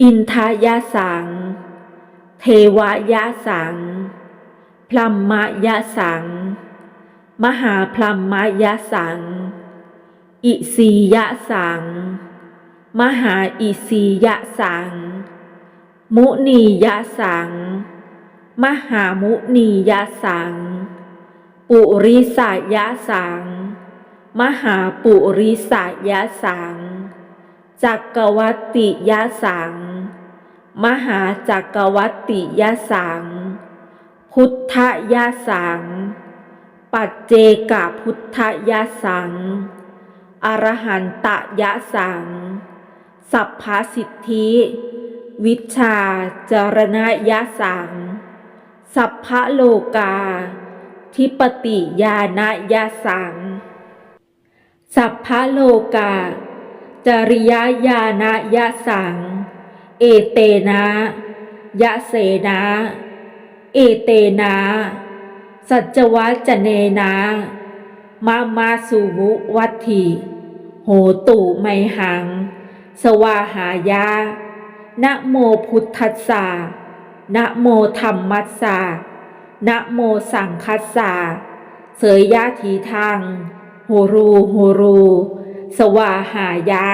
อินทายาสัง เทวายาสัง พลัมมายาสัง มหาพลัมมายาสัง อิสียะสัง มหาอิสียะสัง มุนียะสัง มหามุนียะสัง ปุริสายะสัง มหาปุริสายะสัง จักรวัติยะสัง มหาจักรวัติยะสัง พุทธยะสัง ปัจเจกพุทธยะสัง อรหันตยะสัง สัพพสิทธิ วิชาจรณยะสัง สัพพะโลกา ทิปติยานยะสัง สัพพะโลกา จริยญาณยะสัง เอเตนะ ยะเสนะ เอเตนะ สัจวัจเนนะมามาสุวุวัตถิโหตุไมหัง สวาหายานะโมพุทธัสสะนะโมธรรมัสสะนะโมสังคัสสะเสยยะทีทางโหรูโหรู สวาหายะ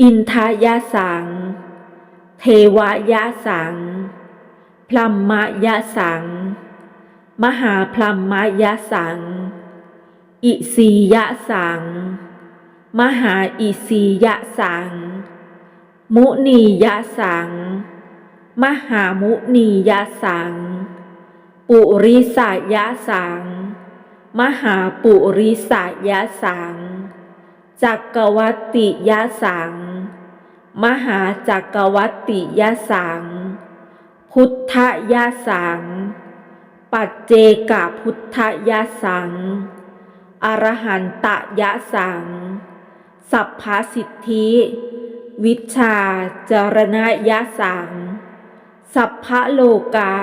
อินทายาสัง เทวายาสัง พลัมมายาสัง มหาพลัมมายาสัง อิสียะสัง มหาอิสียะสัง มุนียะสัง มหามุนียะสัง ปุริสายะสัง มหาปุริสายะสัง จักรวัติยะสัง มหาจักรวัติยะสัง พุทธยะสัง ปัจเจกพุทธยะสัง อรหันตยะสัง สัพพสิทธิ วิชาจารณยะสัง สัพพโลกา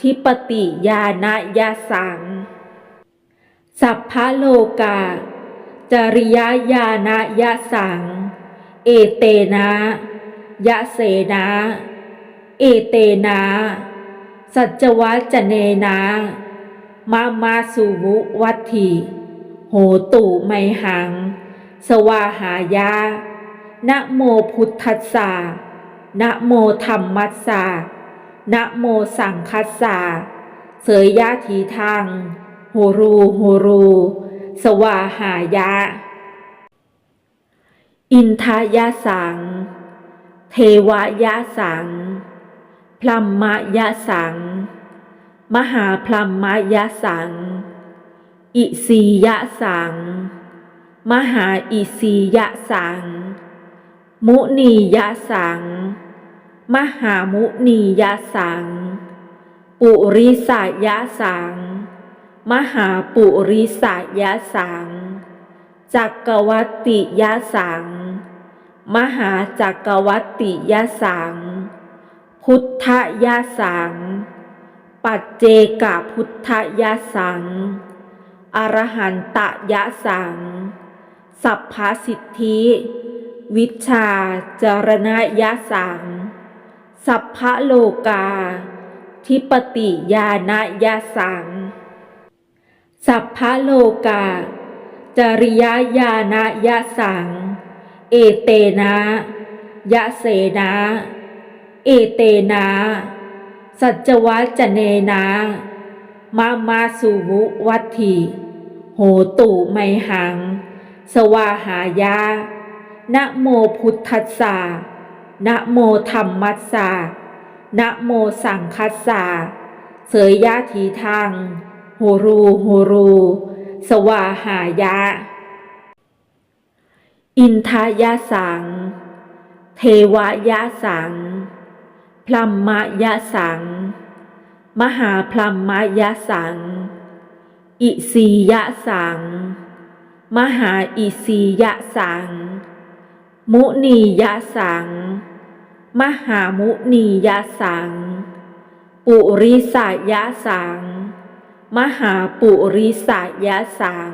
ทิปติยานยะสัง สัพพะโลกา จริยญาณยะสัง เอเตนะ ยะเสนะ เอเตนะ สัจวัจเนนะมามาสุวุวัตถิ โหตุไมหัง สวาหายานะโมพุทธัสสะนะโมธรรมัสสะนะโมสังคัสสะเสยยะทีทาง โหรูโหรู สวาหายะ อินทายาสัง เทวายาสัง พลัมมายาสัง มหาพลัมมายาสัง อิสียะสัง มหาอิสียะสัง มุนียะสัง มหามุนียะสัง ปุริสายะสัง มหาปุริสายะสัง จักรวัติยะสัง มหาจักรวัติยะสัง พุทธยะสัง ปัจเจกพุทธยะสัง อรหันตยะสัง สัพพสิทธิ วิชาจรณยะสัง สัพพโลกา ทิปติยานยะสัง สัพพะโลกา จริยญาณยะสัง เอเตนะ ยะเสนะ เอเตนะ สัจวัจเนนะมามาสุวุวัตถิโหตุไมหัง สวาหายานะโมพุทธัสสะนะโมธรรมัสสะนะโมสังคัสสะเสยยะทีทาง โหรูโหรูสวาหายะ อินทายาสัง เทวายะสัง พลัมมยะสัง มหาพลัมมยะสัง อิสียะสัง มหาอิสียะสัง มุนียะสัง มหามุนียะสัง ปุริสายะสัง มหาปุริสายะสัง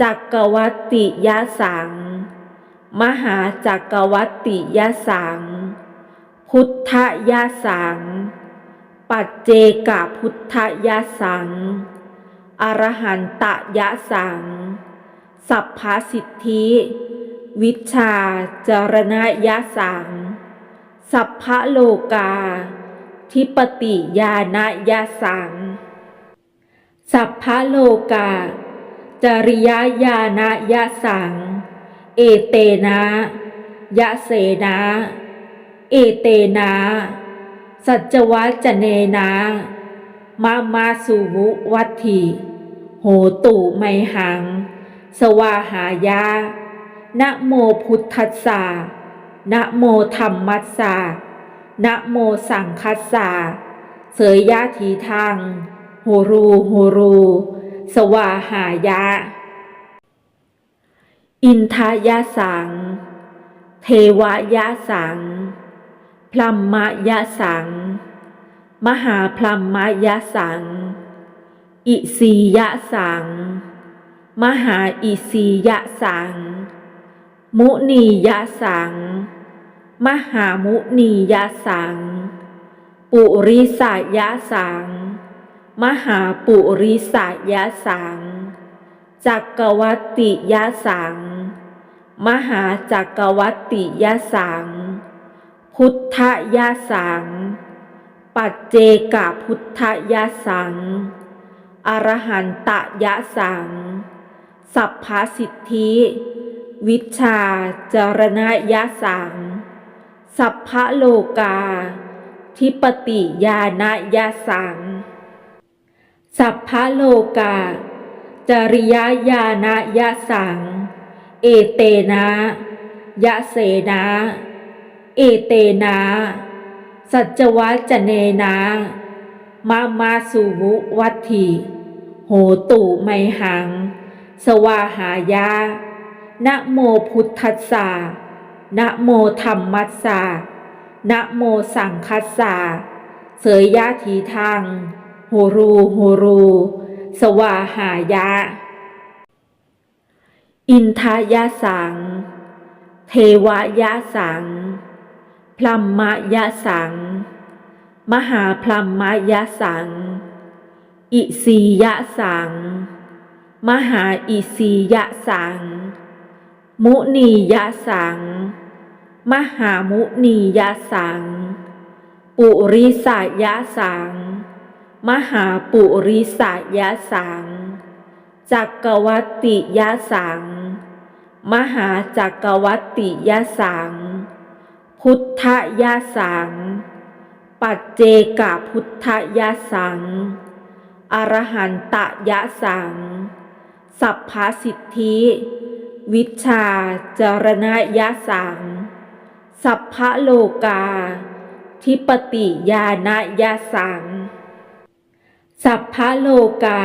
จักรวัติยะสัง มหาจักรวัติยะสัง พุทธยะสัง ปัจเจกพุทธยะสัง อรหันตยะสัง สัพพสิทธิ วิชาจรณยะสัง สัพพโลกา ทิปติยานยะสัง สัพพะโลกา จริยญาณยะสัง เอเตนะ ยะเสนะ เอเตนะ สัจวัจเนนะมามาสุวุวัตถีโหตุไมหัง สวาหายานะโมพุทธัสสะนะโมธรรมัสสะนะโมสังคัสสะเสยยะทีทาง โหรูโหรู สวาหายะ อินทายะสัง เทวายะสัง พลัมมยะสัง มหาพลัมมยะสัง อิสียะสัง มหาอิสียะสัง มุนียะสัง มหามุนียะสัง ปุริสายะสัง มหาปุริสายะสัง จักรวัติยะสัง มหาจักรวัติยะสัง พุทธยะสัง ปัจเจกพุทธยะสัง อรหันตยะสัง สัพพสิทธิ วิชาจารณยะสัง สัพพโลกา ทิปติยานยะสัง สัพพะโลกา จริยญาณยะสัง เอเตนะ ยะเสนะ เอเตนะ สัจวัจเนนะมามาสุวุวัตถีโหตุไมหัง สวาหายานะโมพุทธัสสะนะโมธรรมัสสะนะโมสังคัสสะเสยยะทีทาง โหรูโหรู สวาหายะ อินทายะสัง เทวายะสัง พลัมมยะสัง มหาพลัมมยะสัง อิสียะสัง มหาอิสียะสัง มุนียะสัง มหามุนียะสัง ปุริสายะสัง มหาปุริสายะสัง จักรวัติยะสัง มหาจักรวัติยะสัง พุทธยะสัง ปัจเจกพุทธยะสัง อรหันตยะสัง สัพพสิทธิ วิชาจรณยะสัง สัพพโลกา ทิปติยานยะสัง สัพพะโลกา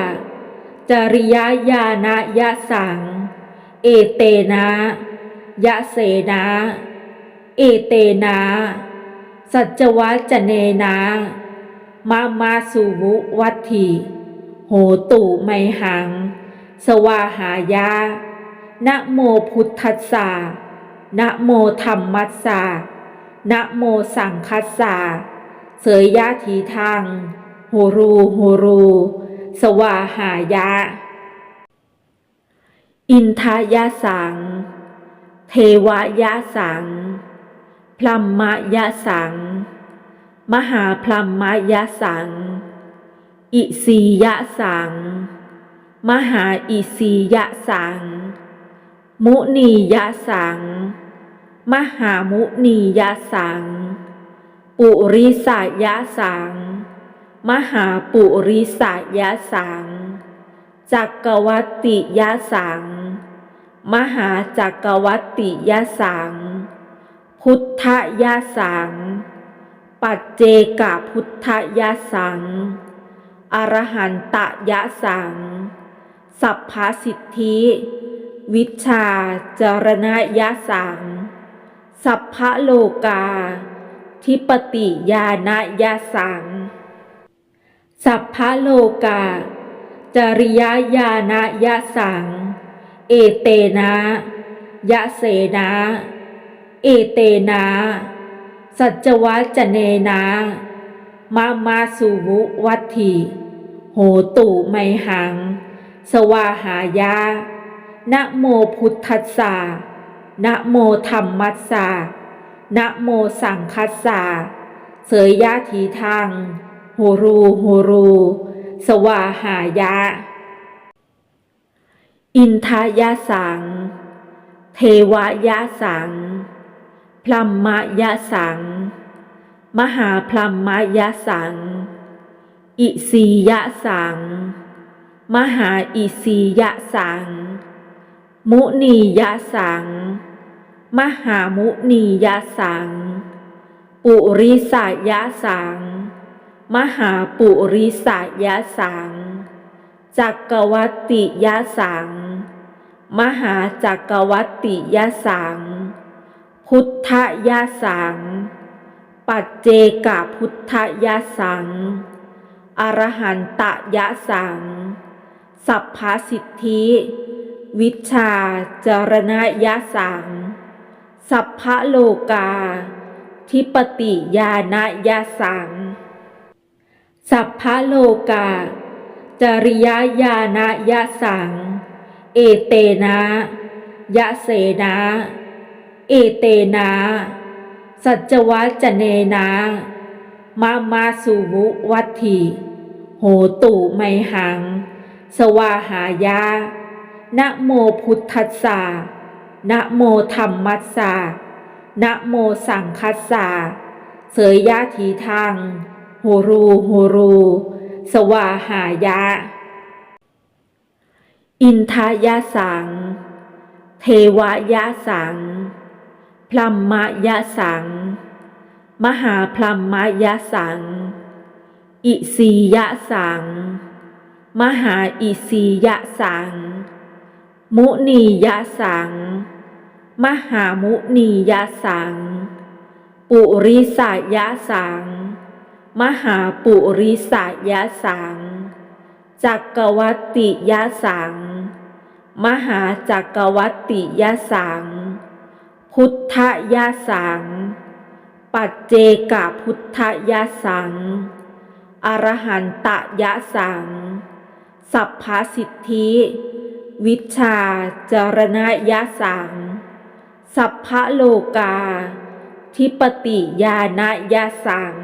จริยญาณยะสัง เอเตนะ ยะเสนะ เอเตนะ สัจวัจเนนะมามาสุวุวัตถีโหตุไมหัง สวาหายานะโมพุทธัสสะนะโมธรรมัสสะนะโมสังคัสสะเสยยะทีทาง โหรูโหรู สวาหายะ อินทายะสัง เทวายะสัง พลัมมยะสัง มหาพลัมมยะสัง อิสียะสัง มหาอิสียะสัง มุนียะสัง มหามุนียะสัง ปุริสายะสัง มหาปุริสายะสัง จักรวัติยะสัง มหาจักรวัติยะสัง พุทธยาสัง ปัจเจกพุทธยาสัง อรหันตยะสัง สัพพสิทธิ วิชาจารณยะสัง สัพพโลกา ทิปติยานยะสัง สัพพะโลกา จริยญาณยะสัง เอเตนะ ยะเสนะ เอเตนะ สัจวัจเนนะมามาสุวุวัตถิโหตุไมหัง สวาหายานะโมพุทธัสสะนะโมธรรมัสสะนะโมสังคัสสะเสยยะทีทาง หรูโหรู สวาหายะ อินทายาสัง เทวายาสัง พลัมมยาสัง มหาพลัมมยาสัง อิสียะสัง มหาอิสียะสัง มุนียะสัง มหามุนียะสัง ปุริสายะสัง มหาปุริสายะสัง จักรวัติยะสัง มหาจักรวัติยะสัง พุทธยะสัง ปัจเจกพุทธยะสัง อรหันตยะสัง สัพพสิทธิ วิชาจรณยะสัง สัพพโลกา ทิปติยานยะสัง สัพพะโลกา จริยญาณยะสัง เอเตนะ ยะเสนะ เอเตนะ สัจวัจเนนะมามาสุวุวัตถิโหตุไมหัง สวาหายานะโมพุทธัสสะนะโมธรรมัสสะนะโมสังคัสสะเสยยะทีทาง โหรูโหรู สวาหายะ อินทายาสัง เทวายาสัง พลัมมยาสัง มหาพลัมมยาสัง อิสียะสัง มหาอิสียะสัง มุนียะสัง มหามุนียะสัง ปุริสายะสัง มหาปุริสายะสัง จักรวัติยะสัง มหาจักรวัติยะสัง พุทธยะสัง ปัจเจกพุทธยะสัง อรหันตยะสัง สัพพสิทธิ วิชาจารณยะสัง สัพพโลกา ทิปติยานยะสัง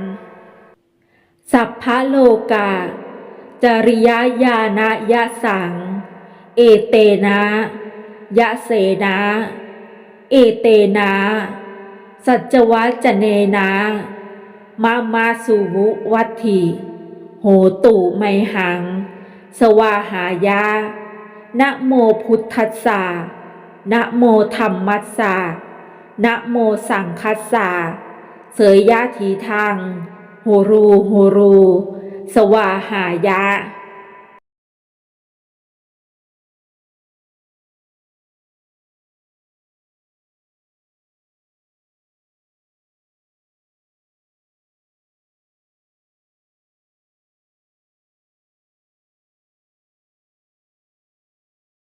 สัพพะโลกา จริยญาณยะสัง เอเตนะ ยะเสนะ เอเตนะ สัจวัจเนนะมามาสุวุวัตถิโหตุไมหัง สวาหายานะโมพุทธัสสะนะโมธรรมัสสะนะโมสังคัสสะเสยยะทีทาง โหรูโหรู สวาหายะ